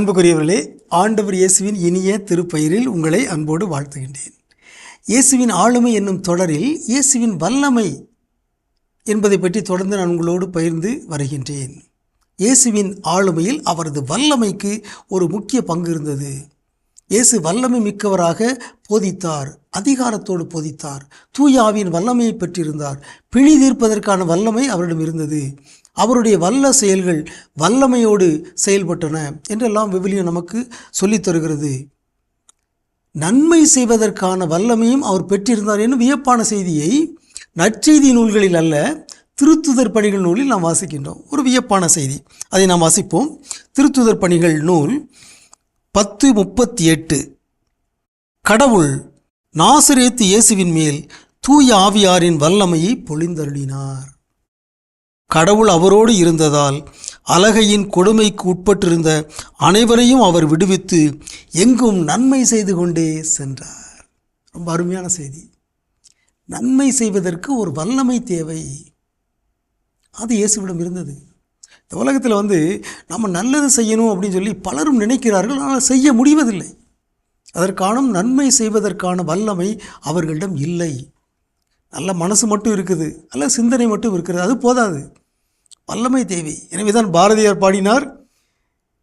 அன்புக்குரியவர்களே ஆண்டவர் இயேசுவின் இனிய திருப்பெயரில் உங்களை அன்போடு வாழ்த்துகின்றேன். இயேசுவின் ஆளுமை என்னும் தொடரில் இயேசுவின் வல்லமை என்பதை பற்றி தொடர்ந்து நான் உங்களோடு பகிர்ந்து வருகின்றேன். இயேசுவின் ஆளுமையில் அவரது வல்லமைக்கு ஒரு முக்கிய பங்கு இருந்தது. இயேசு வல்லமை மிக்கவராக போதித்தார் அதிகாரத்தோடு போதித்தார் தூயாவின் வல்லமையை பெற்றிருந்தார் பிணி தீர்ப்பதற்கான வல்லமை அவரிடம் இருந்தது. அவருடைய வல்ல செயல்கள் வல்லமையோடு செயல்பட்டன என்றெல்லாம் விவிலியம் நமக்கு சொல்லித் தருகிறது. நன்மை செய்வதற்கான வல்லமையும் அவர் பெற்றிருந்தார் என்னும் வியப்பான செய்தியை நற்செய்தி நூல்களில் அல்ல திருத்துதர் பணிகள் நூலில் நாம் வாசிக்கின்றோம். ஒரு வியப்பான செய்தி. அதை நாம் வாசிப்போம். திருத்துதர் பணிகள் நூல் பத்து முப்பத்தி எட்டு கடவுள் நாசரேத்து இயேசுவின் மேல் தூய ஆவியாரின் வல்லமையை பொழிந்தருளினார். கடவுள் அவரோடு இருந்ததால் அலகையின் கொடுமைக்கு உட்பட்டிருந்த அனைவரையும் அவர் விடுவித்து எங்கும் நன்மை செய்து கொண்டே சென்றார். ரொம்ப அருமையான செய்தி. நன்மை செய்வதற்கு ஒரு வல்லமை தேவை. அது இயேசுவிடம் இருந்தது. இந்த உலகத்தில் வந்து நம்ம நல்லது செய்யணும் அப்படின்னு சொல்லி பலரும் நினைக்கிறார்கள். ஆனால் செய்ய முடிவதில்லை. அதற்கான நன்மை செய்வதற்கான வல்லமை அவர்களிடம் இல்லை. நல்ல மனசு மட்டும் இருக்குது. நல்ல சிந்தனை மட்டும் இருக்கிறது. அது போதாது. வல்லமை தேவை. எனவே தான் பாரதியார் பாடினார்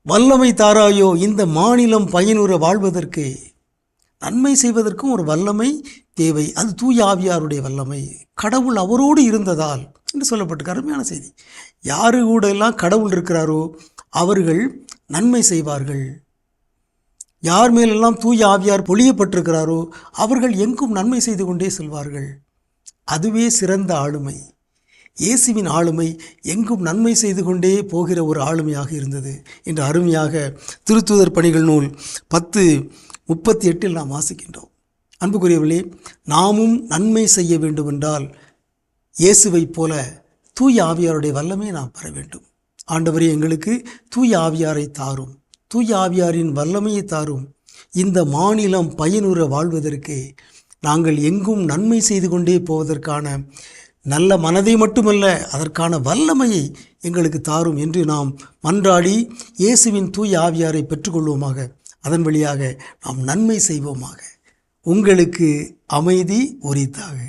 வல்லமை தாராயோ இந்த மாநிலம் பயனுற வாழ்வதற்கு நன்மை செய்வதற்கும் ஒரு வல்லமை தேவை. அது தூய ஆவியாருடைய வல்லமை. கடவுள் அவரோடு இருந்ததால் என்று சொல்லப்பட்டு அருமையான செய்தி. யாரு கூட எல்லாம் கடவுள் இருக்கிறாரோ அவர்கள் நன்மை செய்வார்கள். யார் மேலெல்லாம் தூய ஆவியார் பொழியப்பட்டிருக்கிறாரோ அவர்கள் எங்கும் நன்மை செய்து கொண்டே செல்வார்கள். அதுவே சிறந்த ஆளுமை. இயேசுவின் ஆளுமை எங்கும் நன்மை செய்து கொண்டே போகிற ஒரு ஆளுமையாக இருந்தது என்று அருமையாக திருத்துதர் பணிகள் நூல் பத்து முப்பத்தி எட்டில் நாம் வாசிக்கின்றோம். அன்புக்குரியவர்களே நாமும் நன்மை செய்ய வேண்டுமென்றால் இயேசுவைப் போல தூய ஆவியாருடைய வல்லமே நாம் பெற வேண்டும். ஆண்டவரே எங்களுக்கு தூய ஆவியாரை தாரும். தூய ஆவியாரின் வல்லமையை தாரும். இந்த மாநிலம் பயனுற வாழ்வதற்கு நாங்கள் எங்கும் நன்மை செய்து கொண்டே போவதற்கான நல்ல மனதை மட்டுமல்ல அதற்கான வல்லமையை எங்களுக்கு தாரும் என்று நாம் மன்றாடி இயேசுவின் தூய் ஆவியாரை பெற்றுக்கொள்வோமாக. அதன் வழியாக நாம் நன்மை செய்வோமாக. உங்களுக்கு அமைதி உரித்தாக